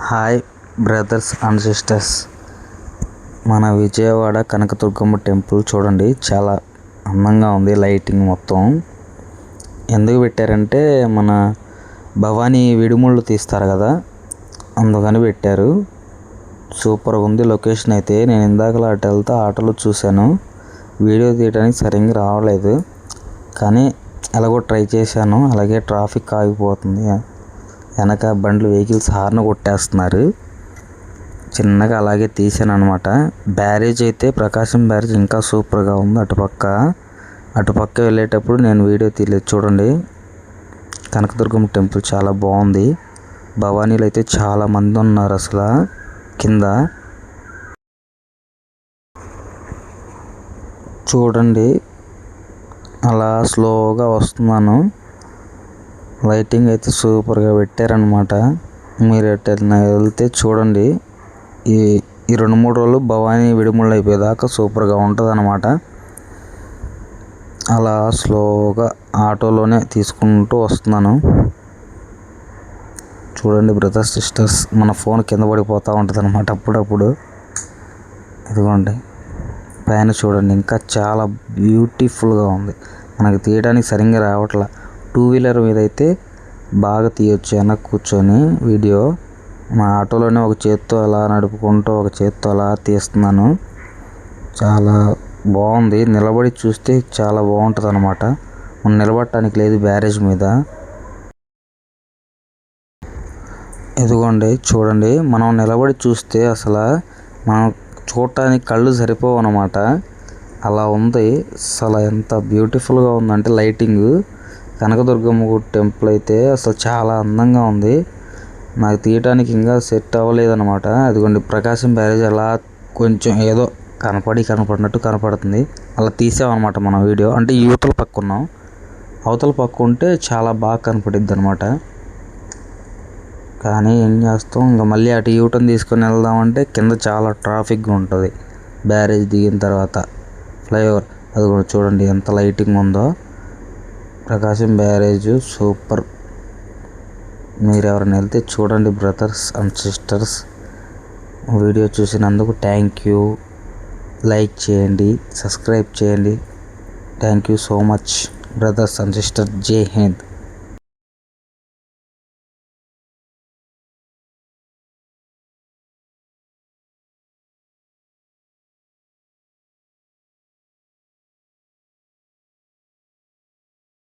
Hi brothers and sisters. మన Vijayawada Kanakadurgamma temple చూడండి చాలా అందంగా ఉంది లైటింగ్ మొత్తం. ఎందుకు పెట్టారంటే మన భవానీ విడిముళ్ళు తీస్తారు కదా అందుకని పెట్టారు. సూపర్గా ఉంది లొకేషన్ అయితే. నేను ఇందాకలా అటు వెళ్తే ఆటోలో చూశాను. వీడియో తీయడానికి సరిగ్గా రావలేదు కానీ ఎలాగో ట్రై చేశాను. అలాగే ట్రాఫిక్ ఆగిపోతుంది. వెనక బండ్లు వెహికల్స్ హార్న్ కొట్టేస్తున్నారు. చిన్నగా అలాగే తీసాను అనమాట బ్యారేజ్ అయితే ప్రకాశం బ్యారేజ్ ఇంకా సూపర్గా ఉంది అటుపక్క అటుపక్క వెళ్ళేటప్పుడు నేను వీడియో తీయలేదు. చూడండి. కనకదుర్గమ్మ టెంపుల్ చాలా బాగుంది. భవానీలు అయితే చాలా మంది ఉన్నారు అసలు. కింద. చూడండి. అలా స్లోగా వస్తున్నాను. లైటింగ్ అయితే సూపర్గా పెట్టారనమాట మీరు ఎటు వెళ్తే చూడండి. ఈ ఈ రెండు మూడు రోజులు భవానీ విడుముళ్ళు అయిపోయేదాకా సూపర్గా ఉంటుంది అనమాట అలా స్లోగా ఆటోలోనే తీసుకుంటూ వస్తున్నాను. చూడండి బ్రదర్స్ సిస్టర్స్ మన ఫోన్ కింద పడిపోతూ ఉంటుంది అనమాట అప్పుడప్పుడు. ఇదిగోండి. పైన చూడండి ఇంకా చాలా బ్యూటిఫుల్గా ఉంది. మనకి తీయడానికి సరిగ్గా రావట్లే. టూ వీలర్ మీద అయితే బాగా తీయొచ్చు వెనక్కి కూర్చొని వీడియో. మా ఆటోలోనే ఒక చేత్తో అలా నడుపుకుంటూ ఒక చేత్తో అలా తీస్తున్నాను. చాలా బాగుంది. నిలబడి చూస్తే చాలా బాగుంటుంది అనమాట మనం నిలబడటానికి లేదు బ్యారేజ్ మీద. ఇదిగోండి చూడండి. మనం నిలబడి చూస్తే అసలు మనం చూడటానికి కళ్ళు సరిపోవు అనమాట అలా ఉంది. అసలు ఎంత బ్యూటిఫుల్గా ఉందంటే లైటింగ్. కనకదుర్గమ్మ గుడి టెంపుల్ అయితే అసలు చాలా అందంగా ఉంది. నాకు తీయటానికి ఇంకా సెట్ అవ్వలేదన్నమాట. అదిగోండి ప్రకాశం బ్యారేజ్ అలా కొంచెం ఏదో కనపడి కనపడినట్టు కనపడుతుంది. అలా తీసామన్నమాట మనం వీడియో. అంటే యువతల పక్క ఉన్నాం. అవతల పక్క ఉంటే చాలా బాగా కనపడిద్ది అనమాట కానీ ఏం చేస్తాం ఇంకా మళ్ళీ అటు యూటర్న్ తీసుకొని వెళ్దామంటే కింద చాలా ట్రాఫిక్గా ఉంటుంది. బ్యారేజ్ దిగిన తర్వాత. ఫ్లైఓవర్. అది కూడా చూడండి ఎంత లైటింగ్ ఉందో. Prakasam barrage super. మీరు ఎవరైనా వెళ్తే చూడండి బ్రదర్స్ అండ్ సిస్టర్స్. వీడియో చూసినందుకు థ్యాంక్ యూ. లైక్ చేయండి సబ్స్క్రైబ్ చేయండి. Thank you so much brothers and sister. జై హింద్.